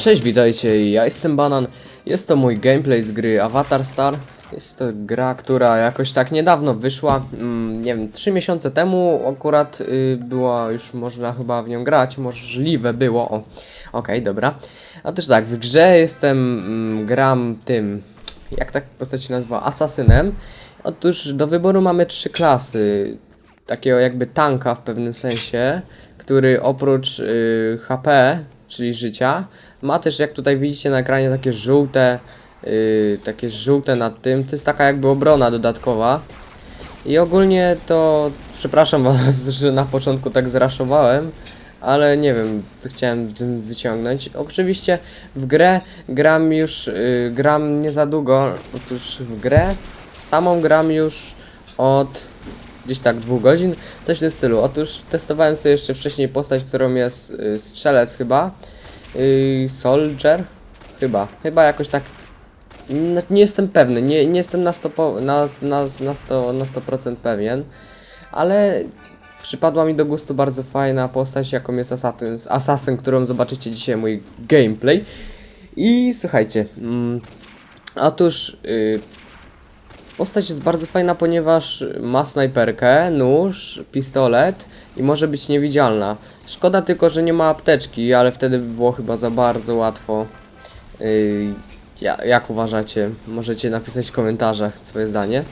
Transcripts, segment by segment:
Cześć, witajcie, ja jestem Banan. Jest to mój gameplay z gry Avatar Star. Jest to gra, która jakoś tak niedawno wyszła, mm, nie wiem, 3 miesiące temu akurat y, była już można chyba w nią grać, możliwe było, o, okej, dobra. A też tak, w grze jestem, mm, gram tym, jak tak postać się nazywa, asasynem. Otóż do wyboru mamy trzy klasy, takiego jakby tanka w pewnym sensie, który oprócz y, HP, czyli życia, ma też jak tutaj widzicie na ekranie takie żółte, y, takie żółte nad tym, to jest taka jakby obrona dodatkowa. I ogólnie to, przepraszam was, że na początku tak zraszowałem, ale nie wiem, co chciałem w tym wyciągnąć. Oczywiście w grę gram już, y, gram nie za długo, otóż w grę samą gram już od gdzieś tak dwóch godzin, coś w tym stylu. Otóż testowałem sobie jeszcze wcześniej postać, którą jest y, strzelec chyba, y, soldier, chyba, chyba jakoś tak, n- nie jestem pewny, nie, nie jestem na 100%, po, na, na, na 100, na 100% pewien, ale przypadła mi do gustu bardzo fajna postać, jaką jest Assassin, Assassin którą zobaczycie dzisiaj mój gameplay. I słuchajcie, mm, otóż y, Postać jest bardzo fajna, ponieważ ma snajperkę, nóż, pistolet i może być niewidzialna. Szkoda tylko, że nie ma apteczki, ale wtedy by było chyba za bardzo łatwo. Yy, ja, jak uważacie? Możecie napisać w komentarzach swoje zdanie.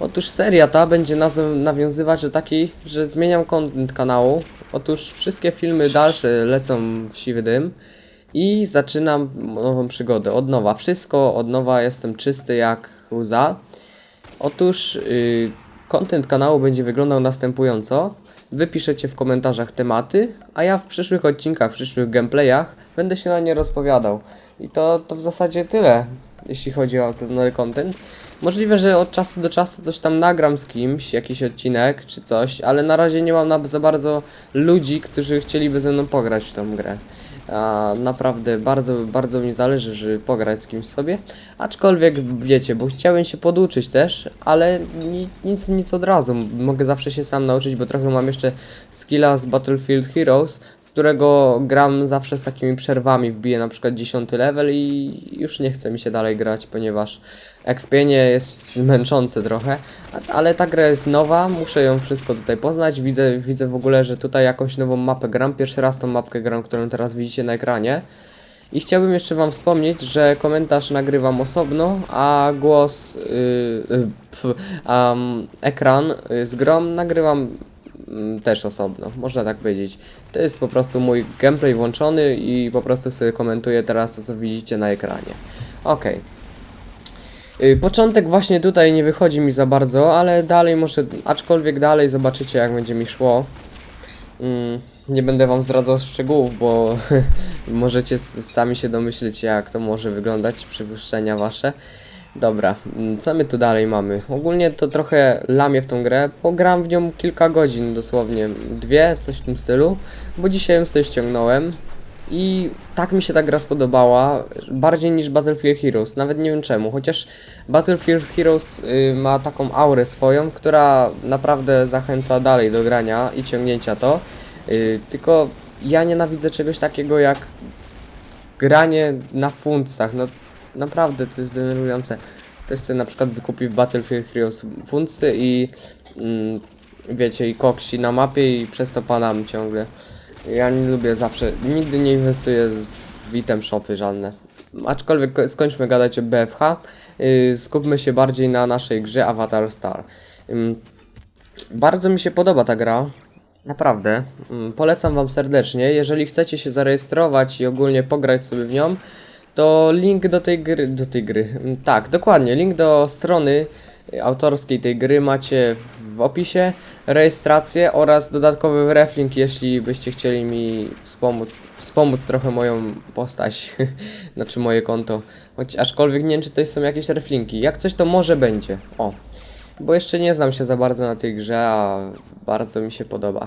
Otóż seria ta będzie nawiązywać do takiej, że zmieniam content kanału. Otóż wszystkie filmy dalsze lecą w siwy dym. I zaczynam nową przygodę, od nowa. Wszystko od nowa, jestem czysty jak łza. Otóż yy, content kanału będzie wyglądał następująco. Wy piszecie w komentarzach tematy, a ja w przyszłych odcinkach, w przyszłych gameplayach będę się na nie rozpowiadał. I to, to w zasadzie tyle, jeśli chodzi o ten nowy content. Możliwe, że od czasu do czasu coś tam nagram z kimś, jakiś odcinek czy coś, ale na razie nie mam za bardzo ludzi, którzy chcieliby ze mną pograć w tą grę. A naprawdę bardzo, bardzo mi zależy, żeby pograć z kimś sobie. Aczkolwiek wiecie, bo chciałem się poduczyć też, ale ni, nic, nic od razu. Mogę zawsze się sam nauczyć, bo trochę mam jeszcze skilla z Battlefield Heroes, którego gram zawsze z takimi przerwami. Wbiję na przykład 10 level i już nie chce mi się dalej grać, ponieważ expienie jest męczące trochę. Ale ta gra jest nowa, muszę ją wszystko tutaj poznać. Widzę, widzę w ogóle, że tutaj jakąś nową mapę gram. Pierwszy raz tą mapkę gram, którą teraz widzicie na ekranie. I chciałbym jeszcze Wam wspomnieć, że komentarz nagrywam osobno, a głos, yy, pf, am, ekran yy, z grą nagrywam też osobno, można tak powiedzieć. To jest po prostu mój gameplay włączony i po prostu sobie komentuję teraz to, co widzicie na ekranie. Y, Początek właśnie tutaj nie wychodzi mi za bardzo, ale dalej może, aczkolwiek dalej zobaczycie jak będzie mi szło. Mm, nie będę wam zdradzał szczegółów, bo możecie sami się domyśleć jak to może wyglądać, przypuszczenia wasze. Dobra, mm, co my tu dalej mamy? Ogólnie to trochę lamię w tą grę, pogram w nią kilka godzin dosłownie, dwie, coś w tym stylu, bo dzisiaj ją sobie ściągnąłem i tak mi się ta gra spodobała, bardziej niż Battlefield Heroes, nawet nie wiem czemu, chociaż Battlefield Heroes y, ma taką aurę swoją, która naprawdę zachęca dalej do grania i ciągnięcia to, y, tylko ja nienawidzę czegoś takiego jak granie na funcach, no naprawdę to jest denerwujące. Ktoś sobie na przykład wykupi w Battlefield Heroes funcy i mm, wiecie, i koksi na mapie i przez to padam ciągle. Ja nie lubię zawsze, nigdy nie inwestuję w item shopy żadne. Aczkolwiek ko- skończmy gadać o BFH, yy, skupmy się bardziej na naszej grze Avatar Star. Ym, bardzo mi się podoba ta gra. Naprawdę. Polecam Wam serdecznie. Jeżeli chcecie się zarejestrować i ogólnie pograć sobie w nią, to link do tej gry. Do tej gry. Mm, Tak, dokładnie. Link do strony y, autorskiej tej gry macie w opisie, rejestrację oraz dodatkowy reflink, jeśli byście chcieli mi wspomóc, wspomóc trochę moją postać, znaczy moje konto. Choć aczkolwiek nie wiem, czy to są jakieś reflinki. Jak coś, to może będzie. O. Bo jeszcze nie znam się za bardzo na tej grze, a bardzo mi się podoba.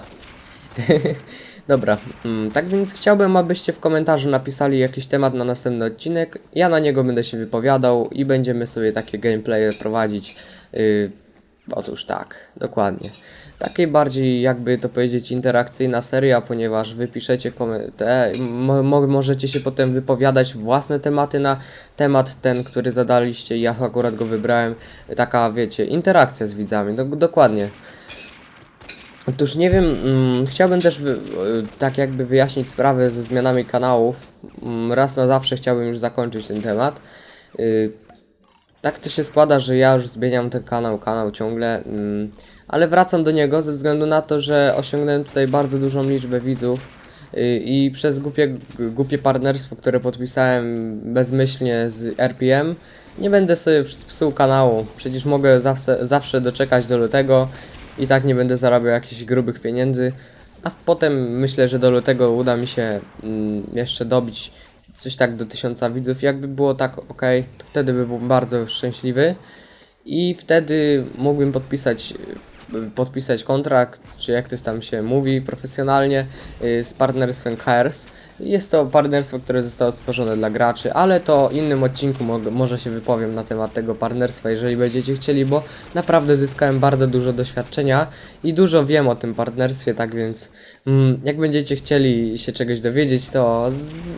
Dobra, mm, tak więc chciałbym, abyście w komentarzu napisali jakiś temat na następny odcinek. Ja na niego będę się wypowiadał i będziemy sobie takie gameplaye prowadzić. Yy, otóż tak, dokładnie. takiej bardziej, jakby to powiedzieć, interakcyjna seria, ponieważ wy piszecie komen- te, mo- mo- możecie się potem wypowiadać własne tematy na temat ten, który zadaliście ja akurat go wybrałem. Taka, wiecie, interakcja z widzami, do- dokładnie. Otóż nie wiem, mm, chciałbym też wy, y, tak jakby wyjaśnić sprawę ze zmianami kanałów. Mm, raz na zawsze chciałbym już zakończyć ten temat. Y, tak to się składa, że ja już zmieniam ten kanał, kanał ciągle, mm, ale wracam do niego ze względu na to, że osiągnąłem tutaj bardzo dużą liczbę widzów y, i przez głupie, głupie partnerstwo, które podpisałem bezmyślnie z RPM, nie będę sobie ps- psuł kanału. Przecież mogę zawsze, zawsze doczekać do lutego i tak nie będę zarabiał jakichś grubych pieniędzy. A potem myślę, że do lutego uda mi się mm, jeszcze dobić coś tak do tysiąca widzów. Jakby było tak ok, to wtedy by był bardzo szczęśliwy. I wtedy mógłbym podpisać, podpisać kontrakt, czy jak to tam się mówi profesjonalnie, y, z partnerstwem KRS. Jest to partnerstwo, które zostało stworzone dla graczy, ale to innym odcinku mo- może się wypowiem na temat tego partnerstwa, jeżeli będziecie chcieli, bo naprawdę zyskałem bardzo dużo doświadczenia i dużo wiem o tym partnerstwie, tak więc mm, jak będziecie chcieli się czegoś dowiedzieć, to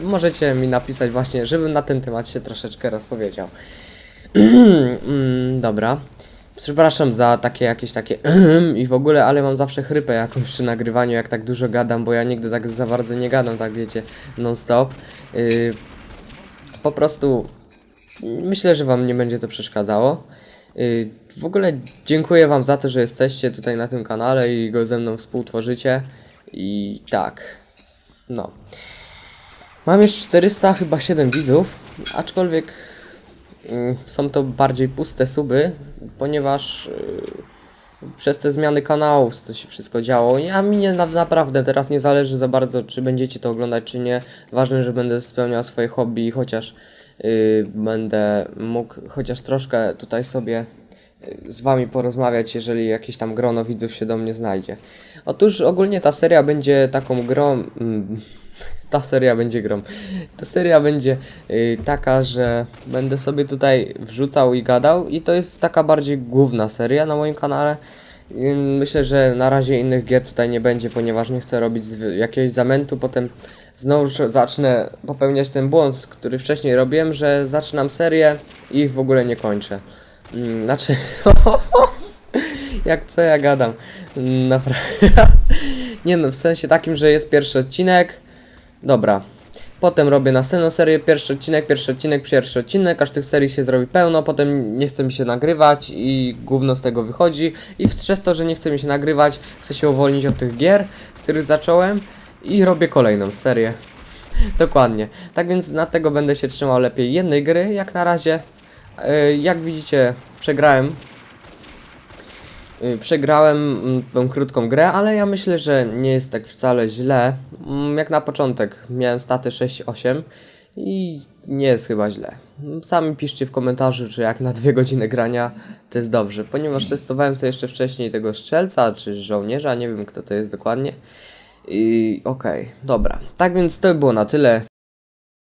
możecie mi napisać właśnie, żebym na ten temat się troszeczkę rozpowiedział. Mm, dobra. Przepraszam za takie jakieś takie i w ogóle, ale mam zawsze chrypę jakąś przy nagrywaniu, jak tak dużo gadam, bo ja nigdy tak za bardzo nie gadam, tak wiecie, non stop. Yy, po prostu myślę, że wam nie będzie to przeszkadzało. Yy, w ogóle dziękuję wam za to, że jesteście tutaj na tym kanale i go ze mną współtworzycie. I tak. No. Mam już 400 chyba 7 widzów, aczkolwiek Mm, są to bardziej puste suby, ponieważ yy, przez te zmiany kanałów co się wszystko działo. A mi nie, na, naprawdę teraz nie zależy za bardzo, czy będziecie to oglądać, czy nie. Ważne, że będę spełniał swoje hobby chociaż yy, będę mógł chociaż troszkę tutaj sobie yy, z wami porozmawiać, jeżeli jakieś tam grono widzów się do mnie znajdzie. Otóż ogólnie ta seria będzie taką grą. Mm, ta seria będzie grą. Ta seria będzie y, taka, że będę sobie tutaj wrzucał i gadał i to jest taka bardziej główna seria na moim kanale. Y, Myślę, że na razie innych gier tutaj nie będzie, ponieważ nie chcę robić jakiegoś zamętu, potem znowu zacznę popełniać ten błąd, który wcześniej robiłem, że zaczynam serię i ich w ogóle nie kończę. Mm, Znaczy, jak co ja gadam? Mm, Naprawdę. Nie no, w sensie takim, że jest pierwszy odcinek, Dobra. Potem robię następną serię, pierwszy odcinek, pierwszy odcinek, pierwszy odcinek, aż tych serii się zrobi pełno, potem nie chce mi się nagrywać i gówno z tego wychodzi. I przez to, że nie chce mi się nagrywać, chcę się uwolnić od tych gier, których zacząłem i robię kolejną serię. Dokładnie. Tak więc na tego będę się trzymał lepiej jednej gry, jak na razie. Yy, jak widzicie, przegrałem Przegrałem mm, tą krótką grę, ale ja myślę, że nie jest tak wcale źle. Mm, Jak na początek miałem staty 6-8 i nie jest chyba źle. Mm, Sami piszcie w komentarzu, czy jak na dwie godziny grania to jest dobrze, ponieważ testowałem sobie jeszcze wcześniej tego strzelca czy żołnierza, nie wiem kto to jest dokładnie. I okej, dobra. Tak więc to by było na tyle.